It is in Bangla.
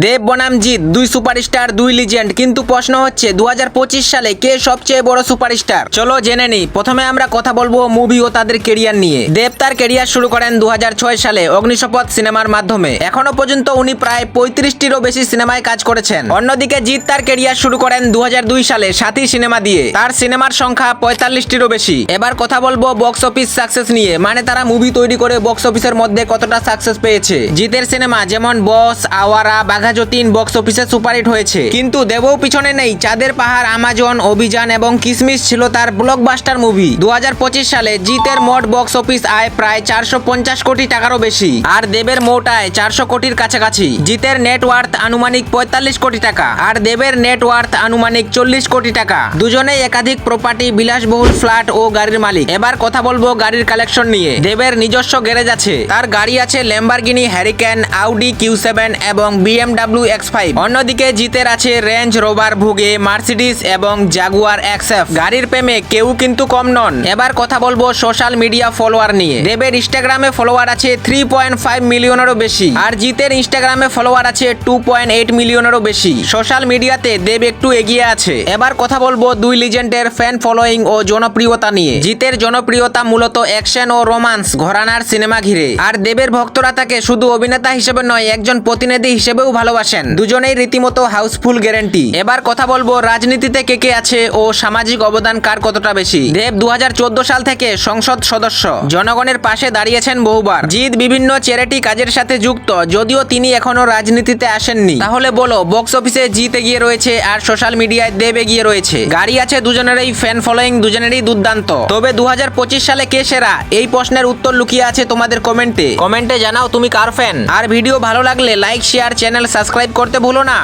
দেব বনাম জিৎ দুই সুপারস্টার, দুই লিজেন্ড। কিন্তু প্রশ্ন হচ্ছে, দুহাজার পঁচিশ সালে কে সবচেয়ে বড় সুপারস্টার? চলো জেনে নিই। প্রথমে আমরা কথা বলব মুভি ও তাদের কেরিয়ার নিয়ে। দেব তার কেরিয়ার শুরু করেন দু হাজার ছয় সালে অগ্নিশপথ সিনেমার মাধ্যমে। এখনও পর্যন্ত উনি প্রায় পঁয়ত্রিশটিরও বেশি সিনেমায় কাজ করেছেন। অন্যদিকে জিৎ তার কেরিয়ার শুরু করেন দু হাজার দুই সালে সাথী সিনেমা দিয়ে। তার সিনেমার সংখ্যা পঁয়তাল্লিশটিরও বেশি। এবার কথা বলব বক্স অফিস সাকসেস নিয়ে। মানে তারা মুভি তৈরি করে বক্স অফিসের মধ্যে কতটা সাকসেস পেয়েছে। জিতের সিনেমা যেমন বস আওয়ারা বাঘা যতীন বক্স অফিসে সুপারহিট হয়েছে। কিন্তু দেবও পিছনে নেই। চাঁদের পাহাড়, আমাজন, অভিযান এবং কিসমিস ছিল তার ব্লকবাস্টার মুভি দু হাজার পঁচিশ সালে জিতের মোট বক্স অফিস আয় প্রায় চারশো পঞ্চাশ কোটি টাকারও বেশি। আর দেবের মোট আয় চারশো কোটির কাছাকাছি। জিতের নেটওয়ার্থ আনুমানিক পঁয়তাল্লিশ কোটি টাকা। আর দেবের নেটওয়ার্থ আনুমানিক চল্লিশ কোটি টাকা। দুজনেই একাধিক প্রপার্টি বিলাসবহুল ফ্ল্যাট ও গাড়ির মালিক। এবার কথা বলব গাড়ির কালেকশন নিয়ে। দেবের নিজস্ব গ্যারেজ আছে। তার গাড়ি আছে Lamborghini Huracan Audi Q seven এবং বিএমডাব্লিউ এক্স ফাইভ অন্যদিকে জিতের আছে রেঞ্জ রোভার ভুগে মার্সিডিস এবং জাগুয়ার এক্সএফ গাড়ির প্রেমে কেউ কিন্তু কম নন। এবার কথা বলব সোশ্যাল মিডিয়া ফলোয়ার নিয়ে। দেবের ইনস্টাগ্রামে ফলোয়ার আছে থ্রি পয়েন্ট ফাইভ মিলিয়নেরও বেশি। আর জিতের ইনস্টাগ্রামে ফলোয়ার আছে টু পয়েন্ট এইট মিলিয়নেরও বেশি। সোশ্যাল মিডিয়াতে দেব একটু এগিয়ে আছে। এবার কথা বলব দুই লিজেন্ডের ফ্যান ফলোয়িং ও জনপ্রিয়তা নিয়ে। জিতের জনপ্রিয়তা মূলত অ্যাকশন ও রোমান্স ঘরানার সিনেমা ঘিরে। আর দেবের ভক্তরা তাকে শুধু অভিনেতা হিসেবে নয়, একজন প্রতিনিধি হিসেবেও ভালোবাসেন। দুজনেই রীতিমতো হাউসফুল গ্যারেন্টি। এবার কথা বলব রাজনীতিতে কে কে আছে ও সামাজিক অবদান কার কতটা বেশি। দেব দুহাজার চোদ্দ সাল থেকে সংসদ সদস্য। জনগণের পাশে দাঁড়িয়েছেন বহুবার। জিৎ বিভিন্ন চ্যারিটি কাজের সাথে যুক্ত, যদিও তিনি এখনও রাজনীতিতে আসেননি। তাহলে বলো বক্স অফিসে জিত এগিয়ে রয়েছে আর সোশ্যাল মিডিয়ায় দেব এগিয়ে রয়েছে। গাড়ি আছে দুজনেরই ফ্যান ফলোয়িং দুজনেরই দুর্দান্ত। তবে দু হাজার পঁচিশ সালে কে সেরা? এই প্রশ্নের উত্তর লুকিয়ে আছে তোমাদের কমেন্টে কমেন্টে জানাও তুমি কার ফ্যান আর ভিডিও ভালো লাগলে লাইক শেয়ার চ্যানেল সাবস্ক্রাইব করতে ভুলো না।